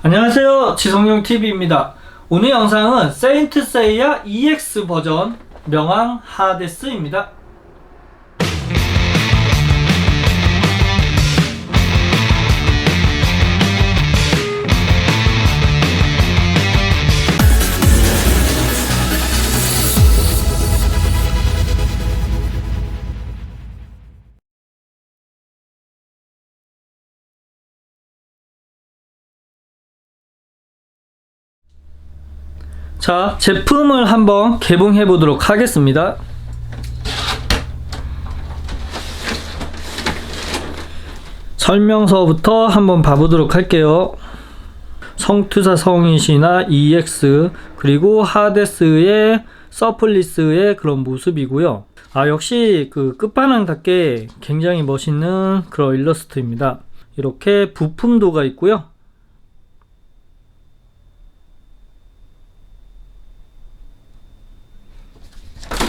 안녕하세요 지성용 TV입니다. 오늘 영상은 세인트 세이야 EX 버전 명왕 하데스입니다. 자 제품을 한번 개봉해 보도록 하겠습니다. 설명서부터 한번 봐보도록 할게요. 성투사 성이시나 EX 그리고 하데스의 서플리스의 그런 모습이고요. 아 역시 그 끝판왕답게 굉장히 멋있는 그런 일러스트입니다. 이렇게 부품도가 있고요.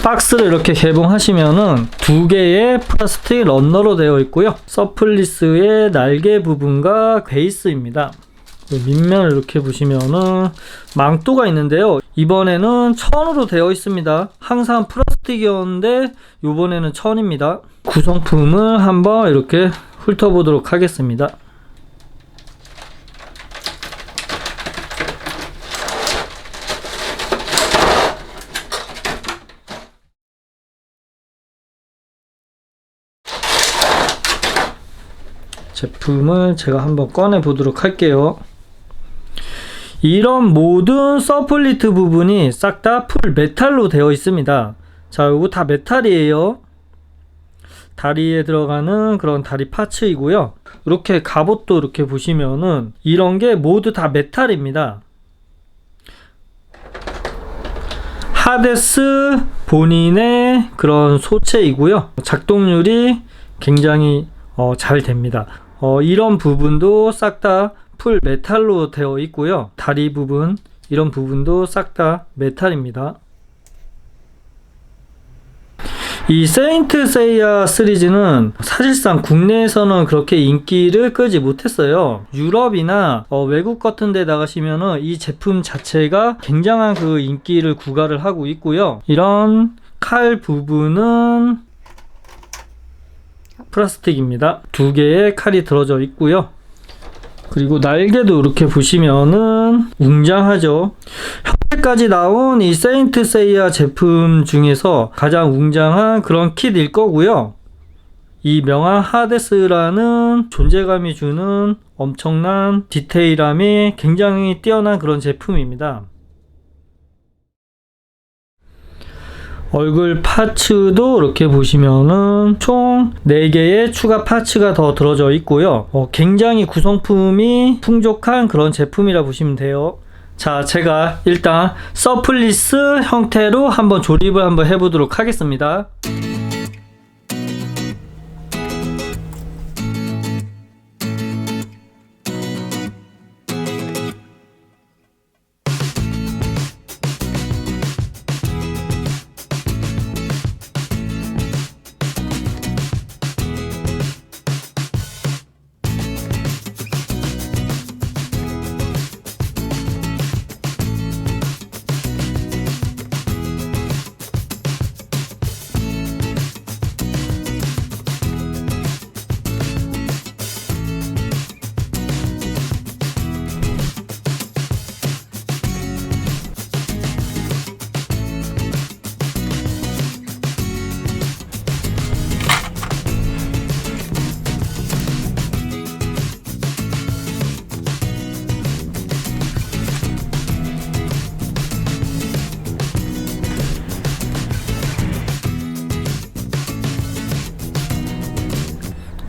박스를 이렇게 개봉하시면은 두 개의 플라스틱 런너로 되어 있고요. 서플리스의 날개 부분과 베이스입니다. 밑면을 이렇게 보시면은 망토가 있는데요. 이번에는 천으로 되어 있습니다. 항상 플라스틱이었는데 이번에는 천입니다. 구성품을 한번 이렇게 훑어보도록 하겠습니다. 제품을 제가 한번 꺼내 보도록 할게요. 이런 모든 서플리트 부분이 싹 다 풀 메탈로 되어 있습니다. 자, 요거 다 메탈이에요. 다리에 들어가는 그런 다리 파츠이고요. 이렇게 갑옷도 이렇게 보시면은 이런 게 모두 다 메탈입니다. 하데스 본인의 그런 소체이고요. 작동률이 굉장히 어, 잘 됩니다. 어, 이런 부분도 싹 다 풀 메탈로 되어 있고요. 다리 부분, 이런 부분도 싹 다 메탈입니다. 이 세인트 세이야 시리즈는 사실상 국내에서는 그렇게 인기를 끄지 못했어요. 유럽이나 어, 외국 같은 데 나가시면은 이 제품 자체가 굉장한 그 인기를 구가를 하고 있고요. 이런 칼 부분은 플라스틱입니다. 두 개의 칼이 들어져 있고요. 그리고 날개도 이렇게 보시면은 웅장하죠. 현재까지 나온 이 세인트 세이야 제품 중에서 가장 웅장한 그런 킷일 거고요. 이 명왕 하데스라는 존재감이 주는 엄청난 디테일함이 굉장히 뛰어난 그런 제품입니다. 얼굴 파츠도 이렇게 보시면은 총 4개의 추가 파츠가 더 들어져 있고요. 어, 굉장히 구성품이 풍족한 그런 제품이라 보시면 돼요. 자, 제가 일단 서플리스 형태로 한번 조립을 한번 해보도록 하겠습니다.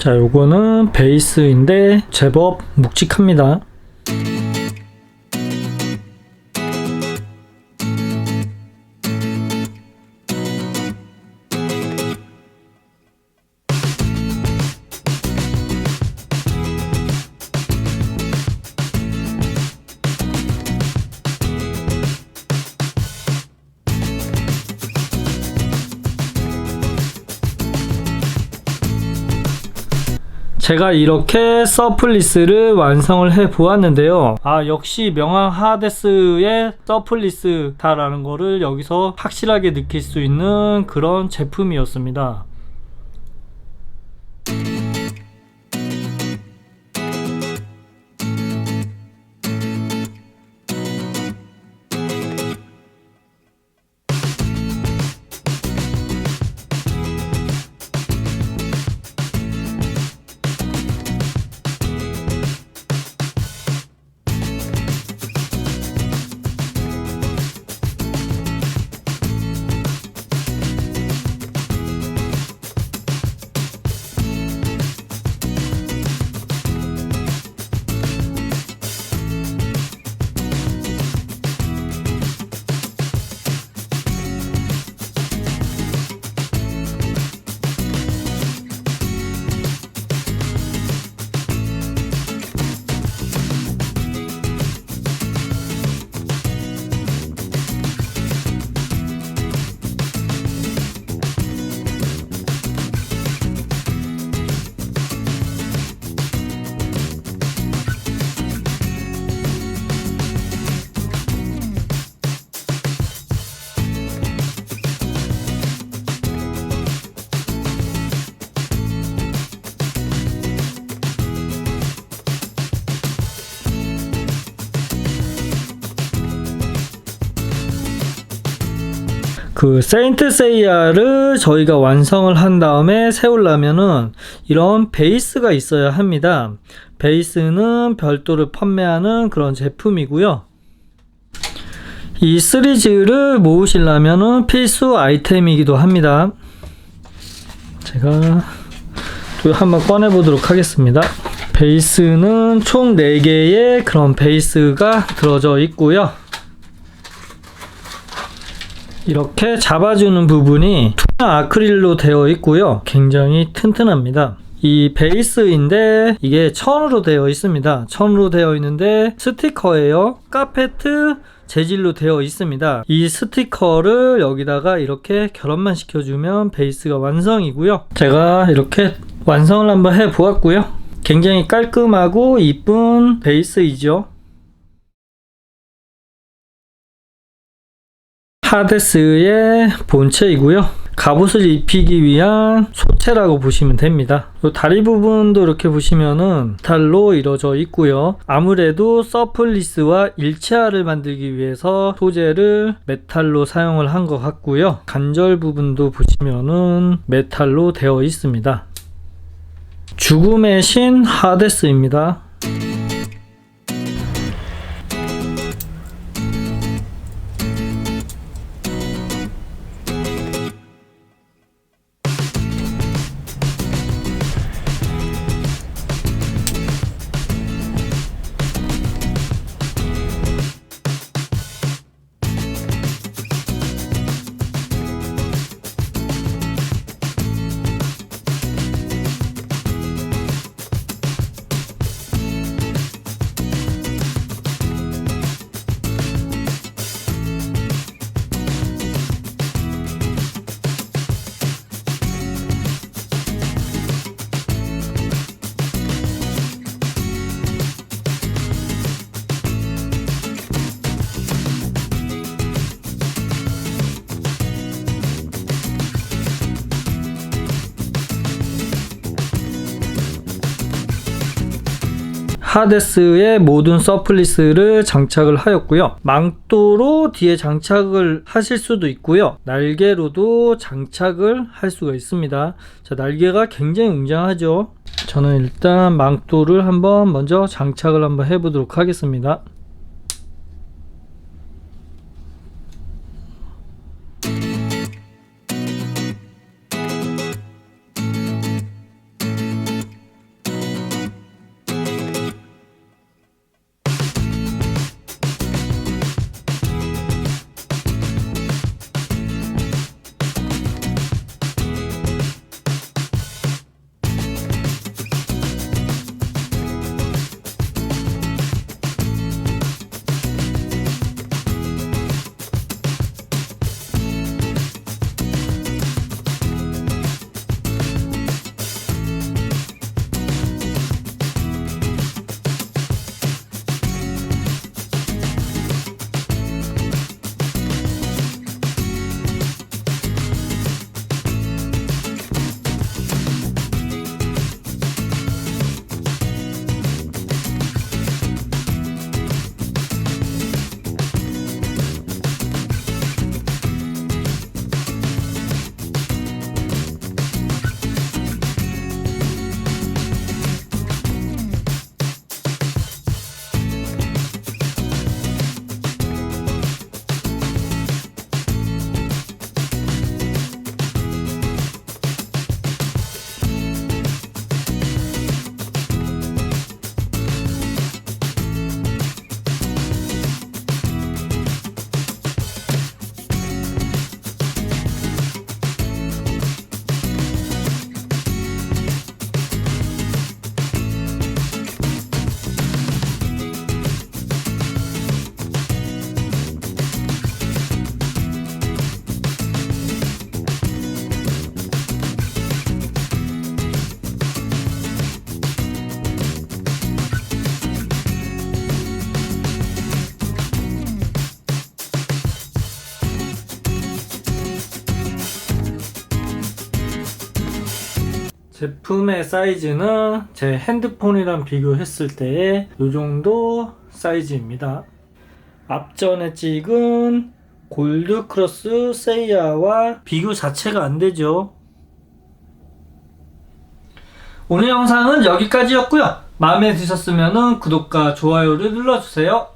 자, 요거는 베이스인데 제법 묵직합니다. 제가 이렇게 서플리스를 완성을 해 보았는데요. 아, 역시 명왕 하데스의 서플리스다라는 거를 여기서 확실하게 느낄 수 있는 그런 제품이었습니다. 그 세인트 세이야를 저희가 완성을 한 다음에 세우려면은 이런 베이스가 있어야 합니다. 베이스는 별도로 판매하는 그런 제품이고요. 이 시리즈를 모으시려면은 필수 아이템이기도 합니다. 제가 또 한번 꺼내 보도록 하겠습니다. 베이스는 총 4개의 그런 베이스가 들어져 있고요. 이렇게 잡아주는 부분이 투명 아크릴로 되어 있고요. 굉장히 튼튼합니다. 이 베이스인데 이게 천으로 되어 있습니다. 천으로 되어 있는데 스티커예요. 카페트 재질로 되어 있습니다. 이 스티커를 여기다가 이렇게 결합만 시켜주면 베이스가 완성이고요. 제가 이렇게 완성을 한번 해 보았고요. 굉장히 깔끔하고 이쁜 베이스이죠. 하데스의 본체이고요. 갑옷을 입히기 위한 소체라고 보시면 됩니다. 요 다리 부분도 이렇게 보시면은 메탈로 이루어져 있고요. 아무래도 서플리스와 일체화를 만들기 위해서 소재를 메탈로 사용을 한 것 같고요. 관절 부분도 보시면은 메탈로 되어 있습니다. 죽음의 신 하데스입니다. 하데스의 모든 서플리스를 장착을 하였고요. 망토로 뒤에 장착을 하실 수도 있고요. 날개로도 장착을 할 수가 있습니다. 자, 날개가 굉장히 웅장하죠. 저는 일단 망토를 한번 먼저 장착을 한번 해보도록 하겠습니다. 제품의 사이즈는 제 핸드폰이랑 비교했을 때의 이 정도 사이즈입니다. 앞전에 찍은 골드 크로스 세이아와 비교 자체가 안 되죠. 오늘 영상은 여기까지였고요. 마음에 드셨으면 구독과 좋아요를 눌러주세요.